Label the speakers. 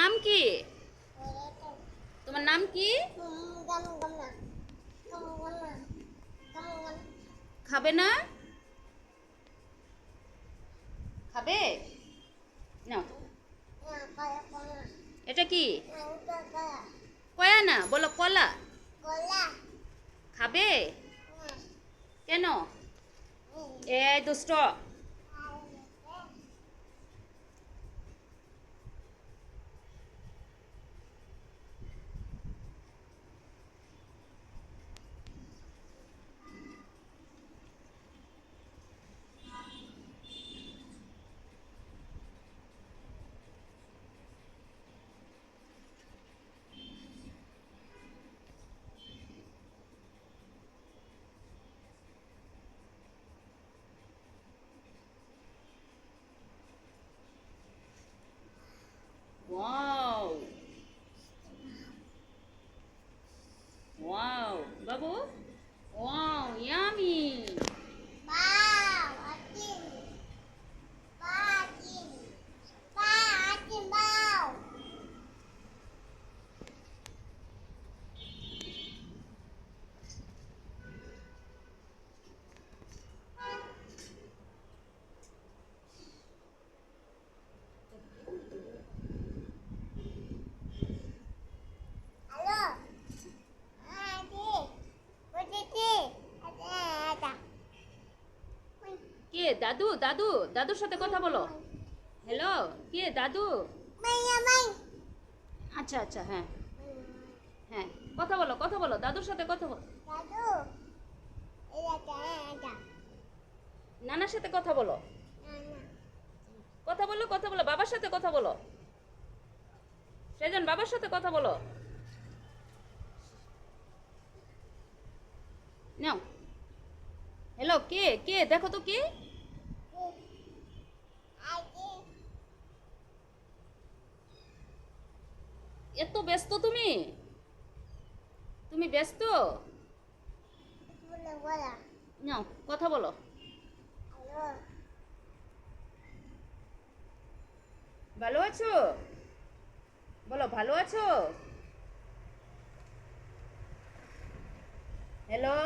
Speaker 1: নাম কি? তোমার নাম কি? খাবে না? খাবে? না এটা কি? কয়া না, বলো কলা। খাবে? কেন? এই দুষ্ট। কে দাদু? দাদু? দাদুর সাথে কথা বলো। হ্যালো কে দাদু? আচ্ছা আচ্ছা হ্যাঁ। হ্যাঁ কথা বলো কথা বলো দাদুর সাথে কথা বলো। নানার সাথে কথা বলো। কথা বলো কথা বলো বাবার সাথে কথা বলো। সেজন বাবার সাথে কথা বলো। নাও। হ্যালো কে? কে? দেখো তো কে? এত ব্যস্ত তুমি? তুমি ব্যস্ত? নাও কথা বলো। ভালো আছো? বলো, ভালো আছো? হ্যালো